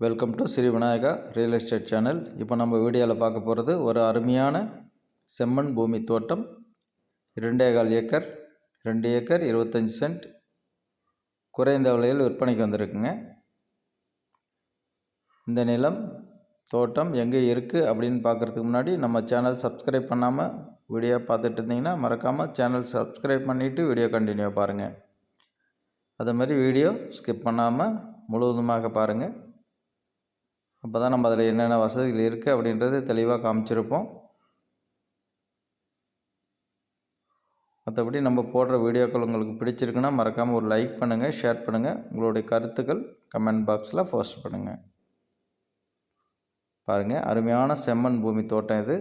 Welcome to Sri Vinayaka real estate channel இப்போ நம்ம வீடியோவில் பார்க்க போகிறது ஒரு அருமையான செம்மண் பூமி தோட்டம். ரெண்டே கால் ஏக்கர் ரெண்டு ஏக்கர் இருபத்தஞ்சி சென்ட் குறைந்த விலையில் விற்பனைக்கு வந்திருக்குங்க. இந்த நிலம் தோட்டம் எங்கே இருக்குது அப்படின்னு பார்க்குறதுக்கு முன்னாடி நம்ம சேனல் சப்ஸ்கிரைப் பண்ணாமல் வீடியோ பார்த்துட்டு இருந்தீங்கன்னா மறக்காமல் சேனல் சப்ஸ்கிரைப் பண்ணிவிட்டு வீடியோ கண்டினியூ பாருங்கள் அதே மாதிரி வீடியோ ஸ்கிப் பண்ணாமல் முழுவதுமாக பாருங்கள் அப்போ தான் நம்ம அதில் என்னென்ன வசதிகள் இருக்குது அப்படின்றது தெளிவாக காமிச்சிருப்போம். மற்றபடி நம்ம போடுற வீடியோக்கள் உங்களுக்கு பிடிச்சிருக்குன்னா மறக்காமல் ஒரு லைக் பண்ணுங்கள் ஷேர் பண்ணுங்கள் உங்களுடைய கருத்துக்கள் கமெண்ட் பாக்ஸில் போஸ்ட் பண்ணுங்கள் பாருங்கள் அருமையான செம்மண் பூமி தோட்டம் இது.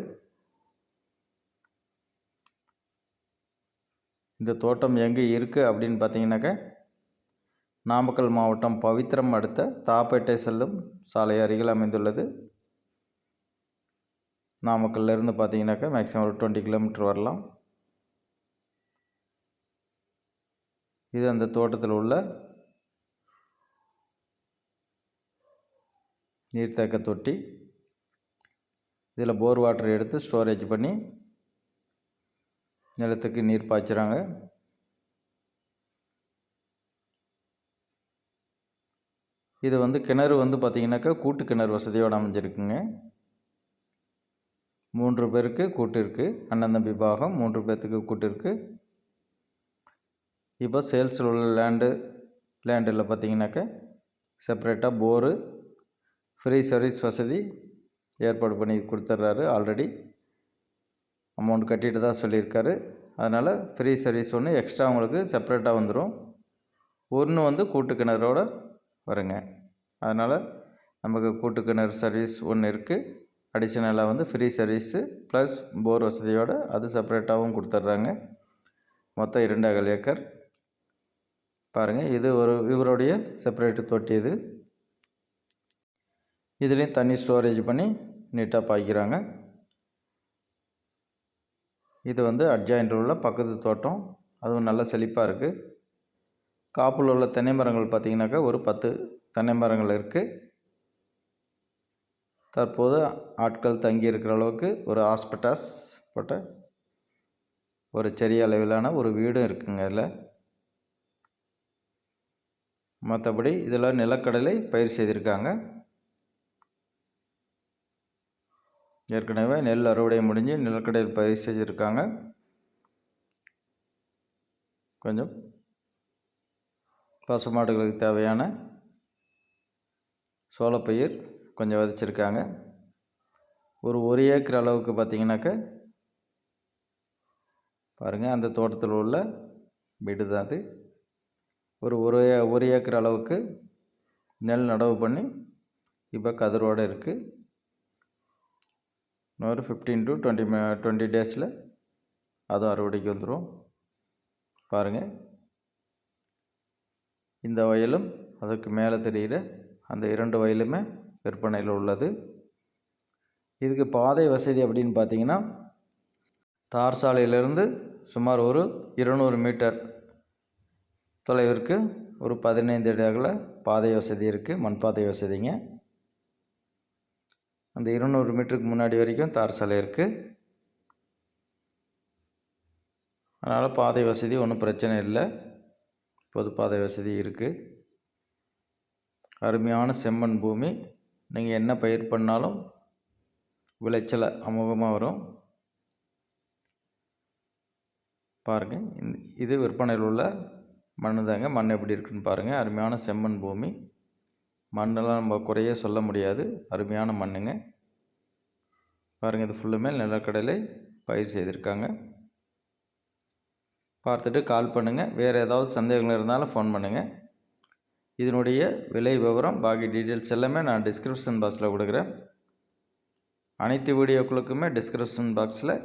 இந்த தோட்டம் எங்கே இருக்குது அப்படின்னு பார்த்தீங்கன்னாக்க நாமக்கல் மாவட்டம் பவித்திரம் அடுத்த தாப்பேட்டை செல்லும் சாலை அருகில் அமைந்துள்ளது. நாமக்கல்லேருந்து பார்த்தீங்கன்னாக்கா மேக்ஸிமம் ஒரு டுவெண்ட்டி கிலோமீட்டர் வரலாம். இது அந்த தோட்டத்தில் உள்ள நீர்த்தேக்க தொட்டி. இதில் போர் வாட்டர் எடுத்து ஸ்டோரேஜ் பண்ணி நிலத்துக்கு நீர் பாய்ச்சுறாங்க. இது வந்து கிணறு வந்து பார்த்திங்கனாக்கா கூட்டு கிணறு வசதியோடு அமைஞ்சிருக்குங்க. மூன்று பேருக்கு கூட்டு இருக்குது அண்ணன் தம்பி பாகம் மூன்று பேர்த்துக்கு கூட்டு இருக்குது இப்போ சேல்ஸில் உள்ள லேண்டு லேண்டில் பார்த்திங்கனாக்கா செப்பரேட்டாக போரு ஃப்ரீ சர்வீஸ் வசதி ஏற்பாடு பண்ணி கொடுத்துட்றாரு ஆல்ரெடி அமௌண்ட் கட்டிட்டு தான் சொல்லியிருக்காரு. அதனால் ஃப்ரீ சர்வீஸ் ஒன்று எக்ஸ்ட்ரா உங்களுக்கு செப்பரேட்டாக வந்துடும் ஒன்று வந்து கூட்டு கிணறோட வருங்க. அதனால் நமக்கு கூட்டு கிணறு சர்வீஸ் ஒன்று இருக்குது அடிஷ்னலாக வந்து ஃப்ரீ சர்வீஸு ப்ளஸ் போர் வசதியோடு அது செப்பரேட்டாகவும் கொடுத்துட்றாங்க. மொத்தம் இரண்டகல் ஏக்கர். பாருங்கள் இது ஒரு இவருடைய செப்பரேட்டு தொட்டி இது. இதுலேயும் தண்ணி ஸ்டோரேஜ் பண்ணி நீட்டாக பாய்க்கிறாங்க. இது வந்து அட்ஜாயிண்ட் உள்ள பக்கத்து தோட்டம். அதுவும் நல்ல செழிப்பாக இருக்குது காப்பில் உள்ள தென்னை மரங்கள் பார்த்திங்கனாக்கா ஒரு பத்து தென்னை மரங்கள் இருக்குது தற்போது ஆட்கள் தங்கி இருக்கிற அளவுக்கு ஒரு ஹாஸ்பிட்டாஸ் போட்ட ஒரு சிறிய அளவிலான ஒரு வீடும் இருக்குங்க இதில். மற்றபடி இதில் நிலக்கடலை பயிர் செய்திருக்காங்க. ஏற்கனவே நெல் அறுவடை முடிஞ்சு நிலக்கடலை பயிர் செஞ்சுருக்காங்க கொஞ்சம் பசுமாடுகளுக்கு தேவையான சோளப்பயிர் கொஞ்சம் விதைச்சிருக்காங்க. ஒரு ஒரு ஏக்கர் அளவுக்கு பார்த்திங்கனாக்க பாருங்கள் அந்த தோட்டத்தில் உள்ள வீடு தான் அது. ஒரு ஒரு ஒரு ஏக்கர் அளவுக்கு நெல் நடவு பண்ணி இப்போ கதிரோடு இருக்குது இன்னொரு ஃபிஃப்டீன் டு டுவெண்ட்டி டுவெண்ட்டி டேஸில் அதுவும் அறுவடைக்கு வந்துடும் பாருங்கள் இந்த வயலும் அதுக்கு மேலே தெரிகிற அந்த இரண்டு வயலுமே விற்பனையில் உள்ளது. இதுக்கு பாதை வசதி அப்படின்னு பார்த்தீங்கன்னா தார் சாலையிலிருந்து சுமார் ஒரு இருநூறு மீட்டர் தொலைவிற்கு ஒரு பதினைந்து இடங்களில் பாதை வசதி இருக்குது மண் பாதை வசதிங்க. அந்த இருநூறு மீட்டருக்கு முன்னாடி வரைக்கும் தார் சாலை இருக்குது அதனால் பாதை வசதி ஒன்றும் பிரச்சனை இல்லை. பொது பாதை வசதி இருக்குது அருமையான செம்மண் பூமி. நீங்கள் என்ன பயிர் பண்ணாலும் விளைச்சலை அமோகமாக வரும். பாருங்கள் இது விற்பனையில் உள்ள மண் தாங்க. மண் எப்படி இருக்குன்னு பாருங்கள் அருமையான செம்மண் பூமி. மண்ணெல்லாம் நம்ம குறைய சொல்ல முடியாது. அருமையான மண்ணுங்க. பாருங்கள் இது ஃபுல்லுமே நிலக்கடலை பயிர் செய்திருக்காங்க. பார்த்துட்டு கால் பண்ணுங்கள் வேறு ஏதாவது சந்தேகங்கள் இருந்தாலும் ஃபோன் பண்ணுங்கள் இதனுடைய விலை விவரம் பாக்கி டீட்டெயில்ஸ் எல்லாமே நான் டிஸ்கிரிப்ஷன் பாக்ஸில் கொடுக்குறேன். அனைத்து வீடியோக்களுக்குமே டிஸ்கிரிப்ஷன் பாக்ஸில்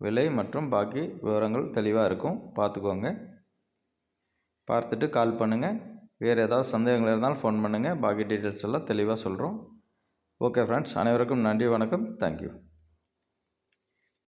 விலை மற்றும் பாக்கி விவரங்கள் தெளிவாக இருக்கும். பார்த்துக்கோங்க. பார்த்துட்டு கால் பண்ணுங்கள் வேறு ஏதாவது சந்தேகங்கள் இருந்தாலும் ஃபோன் பண்ணுங்கள் பாக்கி டீட்டெயில்ஸ் எல்லாம் தெளிவாக சொல்கிறோம் ஓகே ஃப்ரெண்ட்ஸ் அனைவருக்கும் நன்றி வணக்கம். தேங்க்யூ